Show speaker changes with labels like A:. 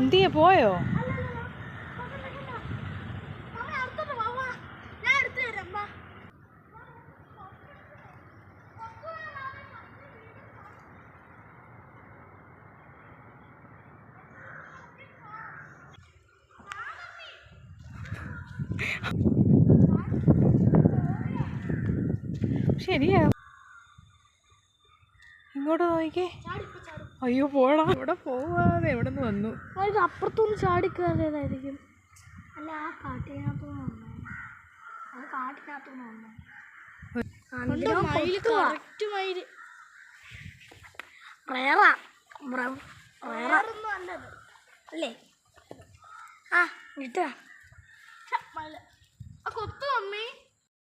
A: എന്തിയെ പോയോ. ശരിയാ ഇങ്ങോട്ട് നോക്കിക്കേ അയ്യോ പോടാ. ഇവിടെ പോവാതെ എവിടെ നിന്ന് വന്നു?
B: അത് അപ്പുറത്തൊന്ന് ചാടി കയറിയതായിരിക്കും അല്ല ആ കാട്ടിനകത്തുനിന്ന് വന്നേ? അത് കാട്ടിനകത്തുനിന്ന് വന്നേ? കറക്റ്റ് മയിൽ. റേറാ. റേറൊന്നും അല്ലത് അല്ലേ ആ കിട്ടുക